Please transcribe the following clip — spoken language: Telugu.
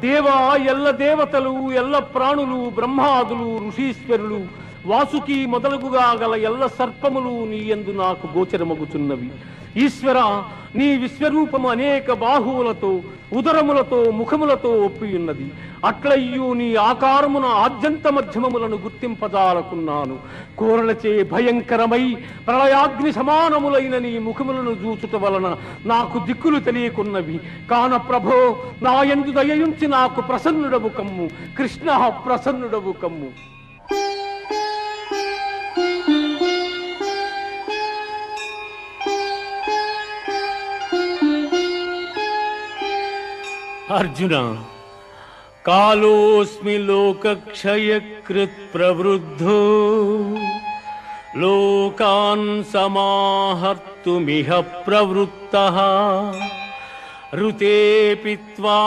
దేవా ఎల్ల దేవతలు ఎల్ల ప్రాణులు బ్రహ్మాదులు ఋషీశ్వరులు వాసుకి మొదలగుగా గల ఎల్ల సర్పములు నీ యందు నాకు గోచరమగుచున్నవి. ఈశ్వర నీ విశ్వరూపము అనేక బాహువులతో ఉదరములతో ముఖములతో ఒప్పియున్నది. అట్లయ్యూ నీ ఆకారమున ఆద్యంత మధ్యమములను గుర్తింపజాలకున్నాను. కోరలచే భయంకరమై ప్రళయాగ్ని సమానములైన నీ ముఖములను చూచుట వలన నాకు దిక్కులు తెలియకున్నవి. కాన ప్రభో నా ఎందు దయయుంచి నాకు ప్రసన్నుడవు కమ్ము. కృష్ణ ప్రసన్నుడవు కమ్ము. अर्जुन कालोऽस्मि लोकक्षयकृत् प्रवृद्धो। लोकान् समाहर्तुमिह प्रवृत्तः। ऋते पित्वा